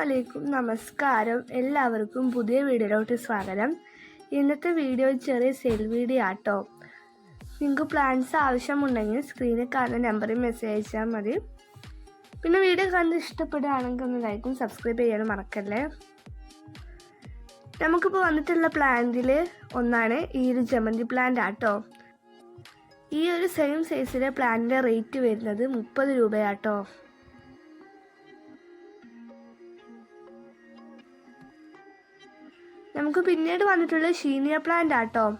നമസ്കാരം. എല്ലാവർക്കും പുതിയ വീഡിയോയിലോട്ട് സ്വാഗതം. ഇന്നത്തെ വീഡിയോ ചെറിയ സെൽ വീഡിയോ ആട്ടോ. നിങ്ങൾക്ക് പ്ലാൻസ് ആവശ്യമുണ്ടെങ്കിൽ സ്ക്രീനിൽ കാണുന്ന നമ്പറിൽ മെസ്സേജ് അയച്ചാൽ മതി. പിന്നെ വീഡിയോ കണ്ട് ഇഷ്ടപ്പെടുകയാണെങ്കിൽ ഒന്ന് ലൈക്കും സബ്സ്ക്രൈബ് ചെയ്യാനും മറക്കല്ലേ. നമുക്കിപ്പോൾ വന്നിട്ടുള്ള പ്ലാന്റിൽ ഒന്നാണ് ഈ ഒരു ജമന്തി പ്ലാന്റ് ആട്ടോ. ഈ ഒരു സെയിം സൈസിലെ പ്ലാന്റിന്റെ റേറ്റ് വരുന്നത് മുപ്പത് രൂപയാട്ടോ. നമുക്ക് പിന്നീട് വന്നിട്ടുള്ളത് ഷീനിയ പ്ലാന്റ് ആട്ടോ.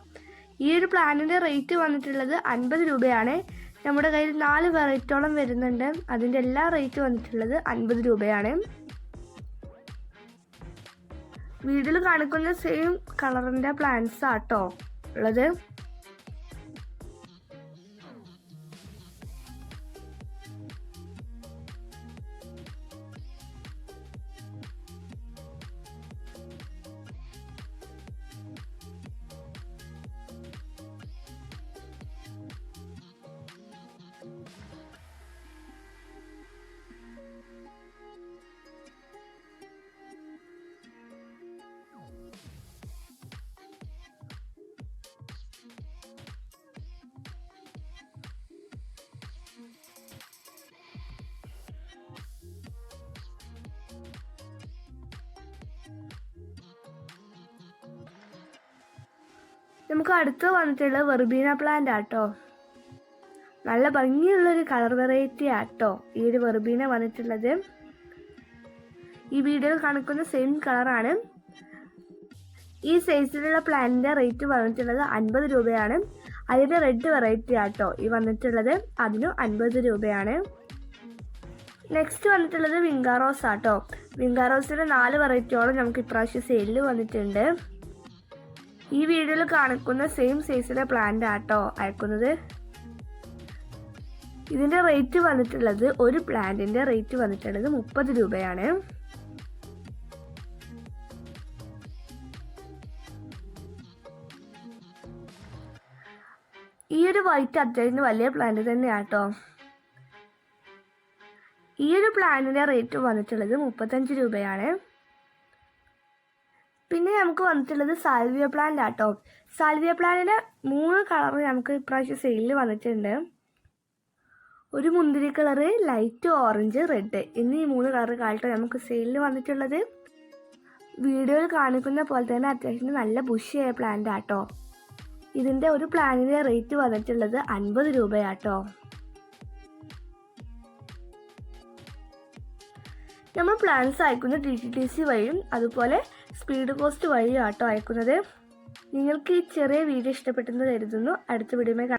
ഈ ഒരു പ്ലാന്റിന്റെ റേറ്റ് വന്നിട്ടുള്ളത് അൻപത് രൂപയാണ്. നമ്മുടെ കയ്യിൽ നാല് വെറൈറ്റിയോളം വരുന്നുണ്ട്. അതിന്റെ എല്ലാ റേറ്റ് വന്നിട്ടുള്ളത് അൻപത് രൂപയാണ്. വീട്ടിൽ കാണിക്കുന്ന സെയിം കളറിന്റെ പ്ലാന്റ്സ് ആട്ടോ ഉള്ളത്. നമുക്ക് അടുത്ത് വന്നിട്ടുള്ള വെർബീന പ്ലാന്റ് ആട്ടോ. നല്ല ഭംഗിയുള്ളൊരു കളർ വെറൈറ്റി ആട്ടോ ഈ ഒരു വെർബീന വന്നിട്ടുള്ളത്. ഈ വീഡിയോ കാണിക്കുന്ന സെയിം കളറാണ് ഈ സൈസിലുള്ള പ്ലാന്റിന്റെ റേറ്റ് വന്നിട്ടുള്ളത് അൻപത് രൂപയാണ്. അതിന്റെ റെഡ് വെറൈറ്റി ആട്ടോ ഈ വന്നിട്ടുള്ളത്. അതിനും അൻപത് രൂപയാണ്. നെക്സ്റ്റ് വന്നിട്ടുള്ളത് വിങ്കാറോസ് ആട്ടോ. വിങ്കാറോസിന്റെ നാല് വെറൈറ്റിയോളം നമുക്ക് ഇപ്രാവശ്യം സെയിലിൽ വന്നിട്ടുണ്ട്. ഈ വീഡിയോയിൽ കാണിക്കുന്ന സെയിം സൈസിലെ പ്ലാന്റ് ആട്ടോ അയക്കുന്നത്. ഇതിന്റെ റേറ്റ് വന്നിട്ടുള്ളത് ഒരു പ്ലാന്റിന്റെ റേറ്റ് വന്നിട്ടുള്ളത് മുപ്പത് രൂപയാണ്. ഈ ഒരു വൈറ്റ് അത്യാവശ്യം വലിയ പ്ലാന്റ് തന്നെയാട്ടോ. ഈ ഒരു പ്ലാന്റിന്റെ റേറ്റ് വന്നിട്ടുള്ളത് മുപ്പത്തഞ്ച് രൂപയാണ്. നമുക്ക് വന്നിട്ടുള്ളത് സാൽവിയ പ്ലാന്റ് ആട്ടോ. സാൽവിയ പ്ലാന്റിന് മൂന്ന് കളർ നമുക്ക് ഇപ്രാവശ്യം സെയിലിൽ വന്നിട്ടുണ്ട്. ഒരു മുന്തിരി കളറ് ലൈറ്റ് ഓറഞ്ച് റെഡ് എന്നീ മൂന്ന് കളർ കാലട്ടോ നമുക്ക് സെയിലിൽ വന്നിട്ടുള്ളത്. വീഡിയോയിൽ കാണിക്കുന്ന പോലെ തന്നെ അത്യാവശ്യം നല്ല ബുഷിയായ പ്ലാന്റ് ആട്ടോ. ഇതിന്റെ ഒരു പ്ലാനിന്റെ റേറ്റ് വന്നിട്ടുള്ളത് അൻപത് രൂപയാട്ടോ. നമ്മൾ പ്ലാൻസ് അയക്കുന്ന ടി ടി ടി സി വഴിയും അതുപോലെ സ്പീഡ് പോസ്റ്റ് വഴി ആട്ടോ അയക്കുന്നത്. നിങ്ങൾക്ക് ഈ ചെറിയ വീഡിയോ ഇഷ്ടപ്പെട്ടെന്ന് കരുതുന്നു. അടുത്ത വീഡിയോ